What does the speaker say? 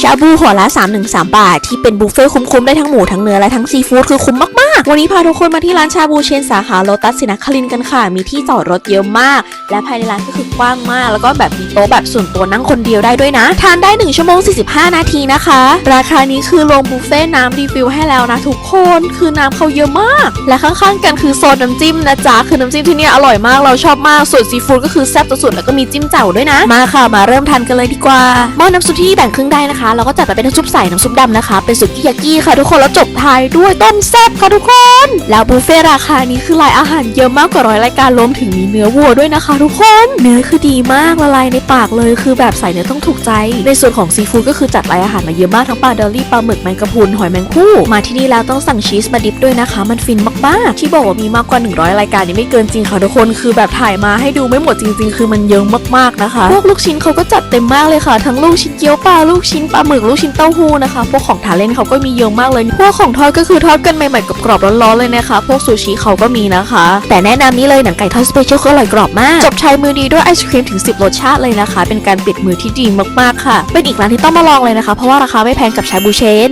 ชาบูหัวละ313บาท ที่เป็นบุฟเฟ่ต์คุ้มๆ ได้ทั้งหมูทั้งเนื้อและทั้งซีฟู้ดคือคุ้มมาก วันนี้พาทุกคนมาที่ร้านชาบูเชนสาขาโลตัสสินครินทร์กันค่ะ มีที่จอดรถเยอะมาก และภายในร้านก็คือกว้างมาก แล้วก็แบบมีโต๊ะแบบส่วนตัวนั่งคนเดียวได้ด้วยนะ ทานได้ 1 ชั่วโมง 45 นาทีนะคะ ราคานี้คือลงบุฟเฟ่น้ำรีฟิลให้แล้วนะทุกคน คือน้ำเขาเยอะมาก และข้างๆกันคือโซนน้ำจิ้มนะจ๊ะ คือน้ำจิ้มที่นี่อร่อยมาก เราชอบมาก ส่วนซีฟู้ดก็คือแซ่บสุดๆ แล้วก็มีจิ้มแจ่วด้วยนะ มาค่ะ มาเริ่มทานกันเลยดีกว่า หม้อน้ำซุปที่แบ่งครึ่งได้นะคะ เราก็จัดมาเป็นน้ำซุปใสน้ำซุปดำนะคะ เป็นสุกี้ยากิค่ะทุกคน แล้วจบท้ายด้วยต้มแซ่บค่ะทุกคนแล้วบุฟเฟ่ราคานี้คือรายอาหารเยอะมากกว่าร้อยรายการรวมถึงมีเนื้อวัวด้วยนะคะ ทุกคน เนื้อคือดีมากละลายในปากเลย คือแบบใส่เนื้อต้องถูกใจ ในส่วนของซีฟู้ดก็คือจัดรายอาหารมาเยอะมากทั้งปลาเดอรี่ปลาหมึกแมงกะพรุนหอยแมงคู่ มาที่นี่แล้วต้องสั่งชีสมาดิฟด้วยนะคะ มันฟินมากๆ ที่บอกว่ามีมากกว่า 100 รายการนี่ไม่เกินจริงค่ะทุกคนคือแบบถ่ายมาให้ดูไม่หมดจริง ๆ คือมันเยอะมากๆนะคะพวกลูกชิ้นเขาก็จัดเต็มมากเลยค่ะ ทั้งลูกชิ้นเกี๊ยวปลาลูกชิ้นปลาหมึกลูกชิ้นเต้าหู้นะคะพวกของทานเล่นเขาก็มีเยอะมากเลยพวกของทอดก็คือทอดกันใหม่ๆกรอบร้อนๆเลยนะคะ พวกซูชิเขาก็มีนะคะ แต่แนะนำนี้เลยหนังไก่ทอดสเปเชียลก็ออร่อยกรอบมาก จบชายมือดีด้วยไอศครีมถึง 10 รสชาติเลยนะคะ เป็นการปิดมือที่ดีมากๆค่ะ เป็นอีกร้านที่ต้องมาลองเลยนะคะ เพราะว่าราคาไม่แพงกับชาบูเชน